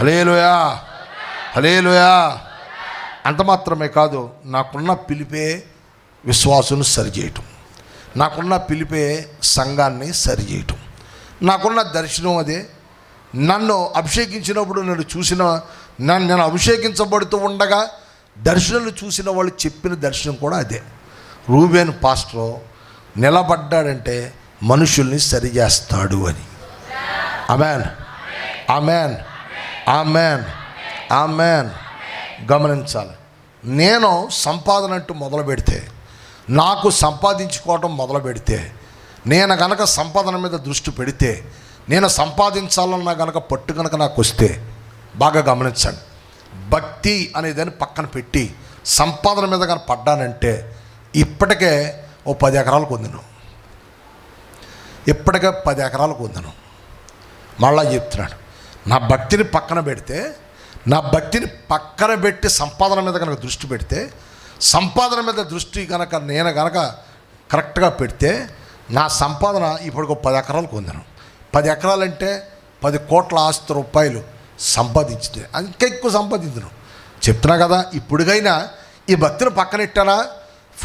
Hallelujah hallelujah అంత మాత్రమే కాదు నాకున్న పిలిపే విశ్వాసును సరిచేయటం. నాకున్న పిలిపే సంఘాన్ని సరిచేయటం. నాకున్న దర్శనం అదే. నన్ను అభిషేకించినప్పుడు నన్ను చూసిన నన్ను నేను అభిషేకించబడుతూ ఉండగా దర్శనాలు చూసిన వాళ్ళు చెప్పిన దర్శనం కూడా అదే. రూబేన్ పాస్టర్ నిలబడ్డాడంటే మనుషుల్ని సరిచేస్తాడు అని. అమెన్ ఆ మ్యాన్ ఆ మ్యాన్ గమనించాలి. నేను సంపాదన అంటూ మొదలు పెడితే నాకు సంపాదించుకోవటం మొదలు పెడితే నేను గనక సంపాదన మీద దృష్టి పెడితే నేను సంపాదించాలన్న గనక పట్టు కనుక నాకు వస్తే బాగా గమనించండి. భక్తి అనేదాన్ని పక్కన పెట్టి సంపాదన మీద కనుక పడ్డానంటే ఇప్పటికే ఓ పది ఎకరాలు పొందిను ఇప్పటికే పది ఎకరాలు పొందిను మళ్ళా చెప్తున్నాడు నా భక్తిని పక్కన పెడితే నా భక్తిని పక్కన పెట్టి సంపాదన మీద కనుక దృష్టి పెడితే సంపాదన మీద దృష్టి కనుక నేను కనుక కరెక్ట్గా పెడితే నా సంపాదన ఇప్పుడు ఒక పది ఎకరాలు పొందాను. పది ఎకరాలంటే పది కోట్ల ఆస్తి రూపాయలు సంపాదించితే ఇంకా ఎక్కువ సంపాదించను. చెప్తున్నా కదా ఇప్పుడుగైనా ఈ భక్తిని పక్కన పెట్టానా?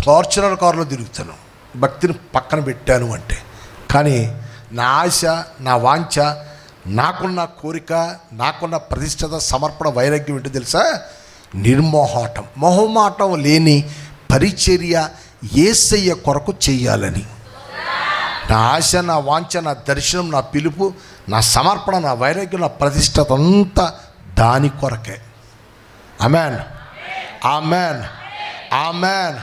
ఫార్చునర్ కారులో తిరుగుతాను. భక్తిని పక్కన పెట్టాను అంటే. కానీ నా ఆశ నా వాంఛ నాకున్న కోరిక నాకున్న ప్రతిష్టత సమర్పణ వైరాగ్యం ఏంటో తెలుసా? నిర్మోహాటం. మొహమాటం లేని పరిచర్య ఏసయ్య కొరకు చేయాలని. నా ఆశ నా వాంఛ నా దర్శనం నా పిలుపు నా సమర్పణ నా వైరాగ్యం నా ప్రతిష్టత అంతా దాని కొరకే. Amen amen. ఆమెన్.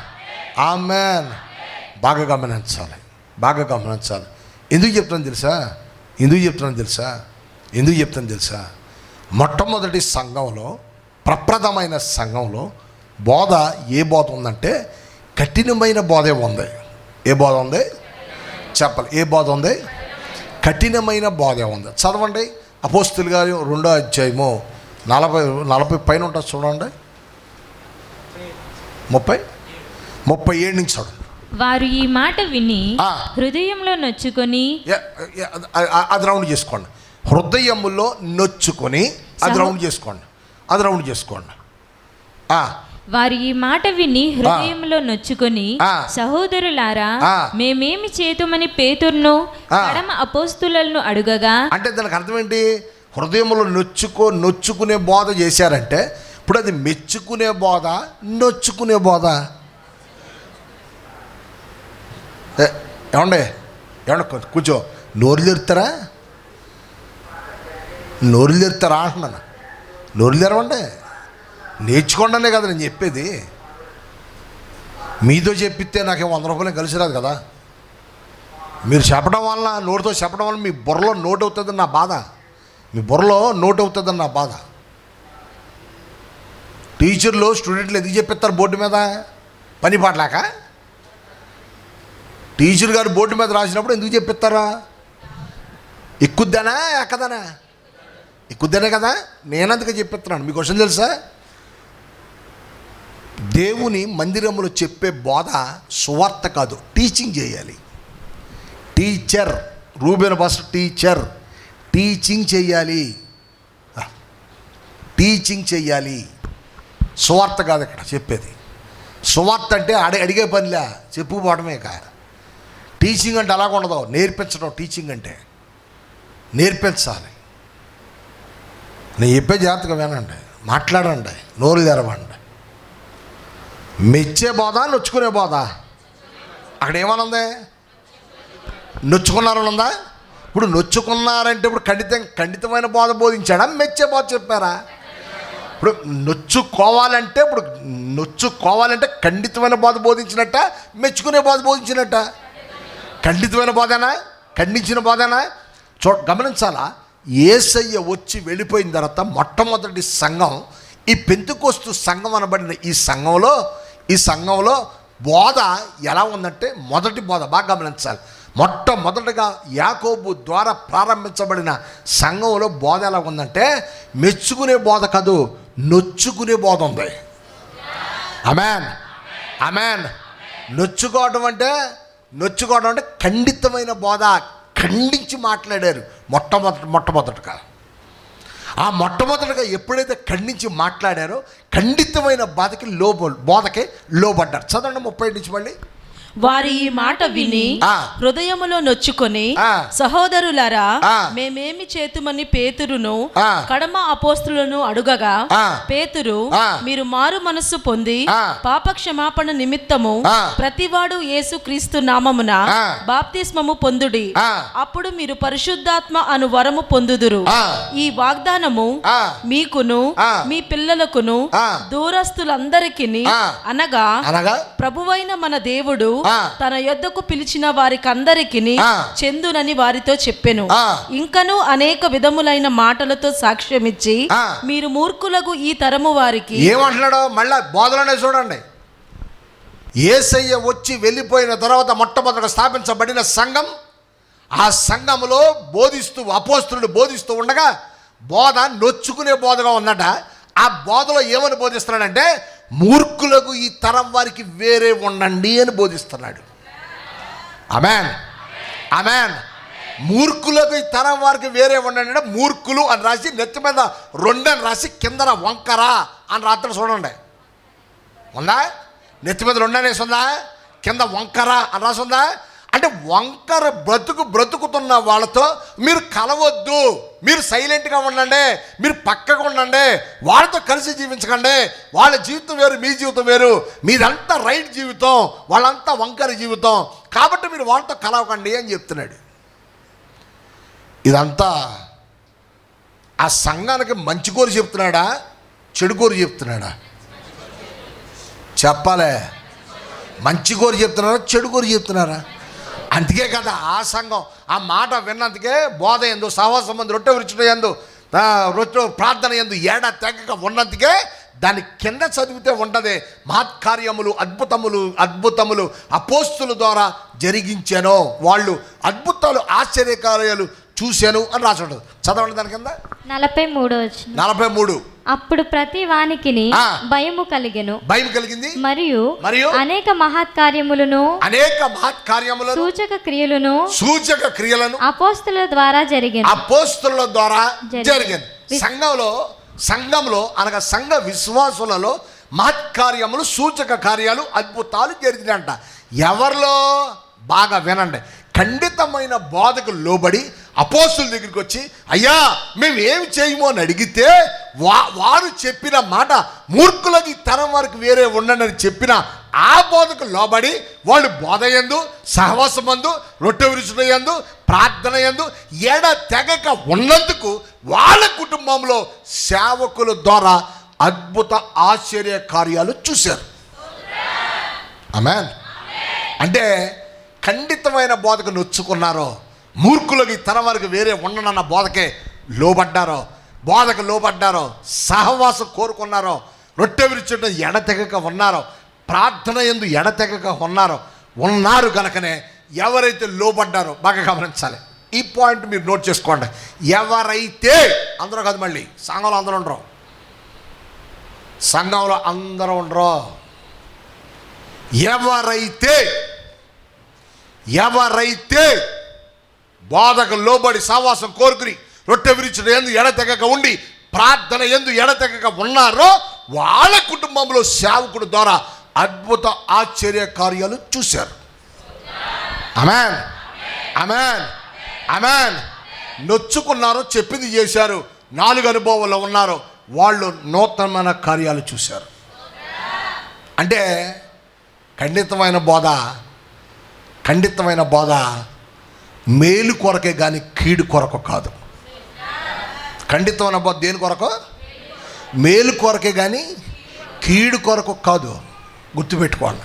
ఆమెన్. బాగా గమనించాలి. బాగా గమనించాలి. ఎందుకు చెప్తున్నాను తెలుసా? ఎందుకు చెప్తున్నాను తెలుసా? ఎందుకు చెప్తాను తెలుసా? మొట్టమొదటి సంఘంలో ప్రప్రదమైన సంఘంలో బోధ ఏ బోధ ఉందంటే కఠినమైన బోధే ఉంది. ఏ బోధ ఉంది? చెప్పాలి. ఏ బోధ ఉంది? కఠినమైన బోధే ఉంది. చదవండి. అపోస్తులు గారి రెండో అధ్యాయము నలభై నలభై పైన ఉంటుంది చూడండి. ముప్పై? ముప్పై ఏడు నుంచి చూడండి వారు ఈ మాట విని. హృదయంలో నొచ్చుకొని అది రౌండ్ చేసుకోండి. హృదయములో నొచ్చుకొని అది రౌండ్ చేసుకోండి. అది రౌండ్ చేసుకోండి. ఆ, వారు ఈ మాట విని హృదయంలో నొచ్చుకొని. సహోదరులారా. మేమేమి చేతుమని పేతుర్ను. పరమ అపోస్తులను అడుగగా? అంటే దానికి అర్థం ఏంటి? హృదయంలో నొచ్చుకో నొచ్చుకునే బోధ చేశారంటే ఇప్పుడు అది మెచ్చుకునే బోధ నొచ్చుకునే బోధ? ఏమండే? కొంచెం కూర్చో. నోరు తెరుతారా నోరు తెరుతారా అంటున్నాను నోరు తెరవండి నేర్చుకోండినే కదా నేను చెప్పేది. మీతో చెప్పిస్తే నాకేం వంద రూపాయలు కలిసి రాదు కదా. మీరు చెప్పడం వల్ల నోటితో చెప్పడం వల్ల మీ బుర్రలో నోట్ అవుతుందని నా బాధ. మీ బుర్రలో నోట్ అవుతుందని నా బాధ. టీచర్లు స్టూడెంట్లు ఎందుకు చెప్పిస్తారు బోర్డు మీద? పని పాటలాక? టీచర్ గారు బోర్డు మీద రాసినప్పుడు ఎందుకు చెప్పిస్తారా? ఎక్కుద్దానా ఎక్కదానా? కుదరే కదా? నేనందుకే చెప్పిస్తున్నాను. మీకు క్వశ్చన్ తెలుసా? దేవుని మందిరములో చెప్పే బోధ సువార్త కాదు. టీచింగ్ చేయాలి. టీచర్. రూబెన్ భాష టీచర్. టీచింగ్ చేయాలి. టీచింగ్ చేయాలి. సువార్త కాదు ఇక్కడ చెప్పేది. సువార్త అంటే అడి అడిగే పనిలే. చెప్పుకోవడమే కా టీచింగ్ అంటే అలాగ ఉండదు నేర్పించడం టీచింగ్ అంటే. నేర్పించాలి. నేను చెప్పే జాగ్రత్తగా వినండి మాట్లాడండి నోరు తెరవండి. మెచ్చే బోధ నొచ్చుకునే బోధ అక్కడ ఏమనుంది? నొచ్చుకున్నారని ఉందా ఇప్పుడు నొచ్చుకున్నారంటే ఇప్పుడు ఖండితం ఖండితమైన బోధ బోధించాడా? మెచ్చే బోధ చెప్పారా? ఇప్పుడు నొచ్చుకోవాలంటే ఇప్పుడు నొచ్చుకోవాలంటే ఖండితమైన బోధ బోధించినట్ట మెచ్చుకునే బోధ బోధించినట్ట? ఖండితమైన బోధనా? ఖండించిన బోధనా? చూ గమనించాలా? ఏసయ్య వచ్చి వెళ్ళిపోయిన తర్వాత మొట్టమొదటి సంఘం ఈ పెంతుకోస్తు సంఘం అనబడిన ఈ సంఘంలో ఈ సంఘంలో బోధ ఎలా ఉందంటే మొదటి బోధ బాగా గమనించాలి. మొట్టమొదటిగా యాకోబు ద్వారా ప్రారంభించబడిన సంఘంలో బోధ ఎలా ఉందంటే మెచ్చుకునే బోధ కాదు నొచ్చుకునే బోధ ఉంది. అమెన్ అమెన్ నొచ్చుకోవడం అంటే నొచ్చుకోవడం అంటే ఖండితమైన బోధ ఖండించి మాట్లాడారు. మొట్టమొదటి మొట్టమొదటిగా. ఆ మొట్టమొదటిగా ఎప్పుడైతే ఖండించి మాట్లాడారో ఖండితమైన బాధకి లోబో బోధకే లోబడ్డారు. చదవండి ముప్పై నుంచి మళ్ళీ. వారి ఈ మాట విని. హృదయములో నొచ్చుకొని. సహోదరులారా. మేమేమి చేతుమని పేతురును. కడమ అపోస్తులను అడుగగా. పేతురు. మీరు మారు మనస్సు పొంది. పాప క్షమాపణ నిమిత్తము. ప్రతివాడు యేసు క్రీస్తు నామమున. బాప్తిస్మము పొందుడి. అప్పుడు మీరు పరిశుద్ధాత్మ అను వరము పొందుదురు. ఈ వాగ్దానము. మీకును. మీ పిల్లలకును. దూరస్తులందరికీ. అనగా ప్రభువైన మన దేవుడు. తన యొద్దకు పిలిచిన వారికందరికి. చెందునని వారితో చెప్పెను. ఇంకను అనేక విధములైన మాటలతో సాక్ష్యమిచ్చి. మీరు మూర్ఖులకు ఈ తరము వారికి ఏమంటున్నాడో మళ్ళా బోధలోనే చూడండి ఏసయ్య వచ్చి వెళ్ళిపోయిన తర్వాత మొట్టమొదట స్థాపించబడిన సంఘం ఆ సంఘములో బోధిస్తూ అపోస్తులు బోధిస్తూ ఉండగా బోధ నొచ్చుకునే బోధగా ఉందట ఆ బోధలో ఏమని బోధిస్తున్నాడంటే మూర్ఖులకు ఈ తరం వారికి వేరే ఉండండి అని బోధిస్తున్నాడు. అమెన్ అమెన్ మూర్ఖులకు ఈ తరం వారికి వేరే ఉండండి అంటే మూర్ఖులు అని రాసి నెత్తి మీద రెండని రాసి కిందన వంకరా అని రాత్రి చూడండి. ఉందా? నెత్తి మీద రెండనేసి ఉందా? కింద వంకర అని రాసి ఉందా? అంటే వంకర బ్రతుకు బ్రతుకుతున్న వాళ్ళతో మీరు కలవద్దు. మీరు సైలెంట్గా ఉండండి. మీరు పక్కగా ఉండండి. వాళ్ళతో కలిసి జీవించకండి. వాళ్ళ జీవితం వేరు మీ జీవితం వేరు. మీదంతా రైట్ జీవితం వాళ్ళంతా వంకర జీవితం. కాబట్టి మీరు వాళ్ళతో కలవకండి అని చెప్తున్నాడు. ఇదంతా ఆ సంఘానికి మంచి కోరి చెప్తున్నాడా? చెడు కోరి చెప్తున్నాడా? చెప్పాలే. మంచి కోరి చెప్తున్నారా? చెడు కోరి చెప్తున్నారా? అందుకే కదా ఆ సంఘం ఆ మాట విన్నందుకే బోధ ఎందు సహవాసం మంది రొట్టె విరుచుట ఎందు రొట్టె ప్రార్థన ఎందు ఏడ తెగక ఉన్నందుకే దాని కింద చదివితే ఉండదే మహత్కార్యములు అద్భుతములు అద్భుతములు అపోస్తుల ద్వారా జరిగించాను. వాళ్ళు అద్భుతాలు ఆశ్చర్యకార్యాలు చూశాను అని రాసి ఉంటుంది. చదవండి దాని కింద. నలభై మూడో వచ్చిన నలభై మూడు. అప్పుడు ప్రతి వానికిని ఆ. భయము కలిగెను. భయం కలిగింది. మరియు మరియు అనేక మహత్కార్యములను అనేక మహత్కార్యములను సూచక క్రియలను సూచక క్రియలను అపోస్తుల ద్వారా జరిగెను. అపోస్తుల ద్వారా జరిగింది. జరిగింది సంఘంలో సంఘంలో అనగా సంఘ విశ్వాసులలో మహత్కార్యములు సూచక కార్యాలు అద్భుతాలు జరిగినాయంట. ఎవరిలో? బాగా వినండి. ఖండితమైన బోధకు లోబడి అపోస్తుల దగ్గరికి వచ్చి అయ్యా మేము ఏమి చేయము? అని అడిగితే వా వారు చెప్పిన మాట మూర్ఖులకి తరం వారికి వేరే ఉండండి అని చెప్పిన ఆ బోధకు లోబడి వాళ్ళు బోధ ఎందు సహవాసమందు రొట్టె విరుచుట యందు ప్రార్థన యందు ఎడ తెగక ఉన్నందుకు వాళ్ళ కుటుంబంలో సేవకుల ద్వారా అద్భుత ఆశ్చర్య కార్యాలు చూశారు. అమెన్ అంటే ఖండితమైన బోధకు నొచ్చుకున్నారో మూర్ఖులకి తన వరకు వేరే ఉండనన్న బోధకే లోబడ్డారో బోధకు లోబడ్డారో సహవాసం కోరుకున్నారో రొట్టె విరుచుట ఎడతెగక ఉన్నారో ప్రార్థన ఎందు ఎడతెగక ఉన్నారో ఉన్నారు కనుకనే ఎవరైతే లోబడ్డారో బాగా గమనించాలి. ఈ పాయింట్ మీరు నోట్ చేసుకోండి. ఎవరైతే అందరూ కాదు మళ్ళీ సంఘంలో అందరూ ఉండరు. సంఘంలో అందరూ ఉండరు. ఎవరైతే ఎవరైతే బోధకు లోబడి సావాసం కోరుకుని రొట్టె విరిచిన ఎందు ఎడతెగక ఉండి ప్రార్థన ఎందు ఎడతెగక ఉన్నారో వాళ్ళ కుటుంబంలో సేవకుడు ద్వారా అద్భుత ఆశ్చర్య కార్యాలు చూశారు. అమెన్ అమెన్ అమెన్ నొచ్చుకున్నారు చెప్పింది చేశారు. నాలుగు అనుభవాల్లో ఉన్నారు. వాళ్ళు నూతనమైన కార్యాలు చూశారు. అంటే ఖండితమైన బోధ ఖండితమైన బోధ మేలు కొరకే కానీ కీడు కొరకు కాదు. ఖండితం బోధ దేని కొరకు? మేలు కొరకే కానీ కీడు కొరకు కాదు. గుర్తుపెట్టుకోండి.